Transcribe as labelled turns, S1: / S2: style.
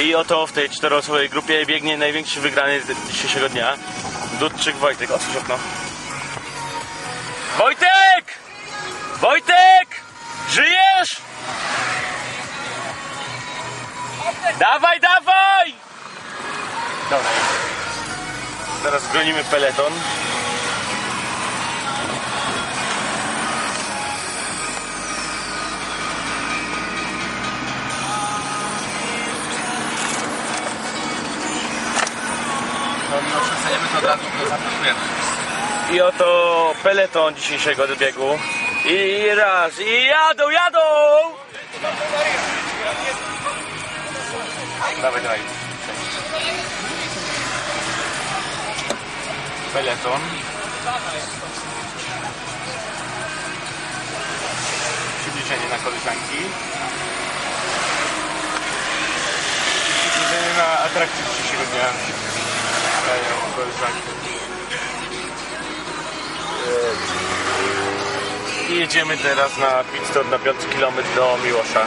S1: I oto w tej czteroosobowej grupie biegnie największy wygrany dzisiejszego dnia. Dudczyk Wojtek. Otwórz okno. Wojtek! Wojtek! Żyjesz? Dawaj, dawaj! Dobra. Teraz gonimy peleton.
S2: Mimo że chcemy to od razu go.
S1: I oto peleton dzisiejszego biegu. I raz, i jadą, jadą! Dawaj, dawaj. Peleton. Przybliżenie na koleżanki. Przybliżenie na atrakcję dzisiejszego dnia. Koleżanki. I jedziemy teraz na pit stop na 5 km do Miłosza.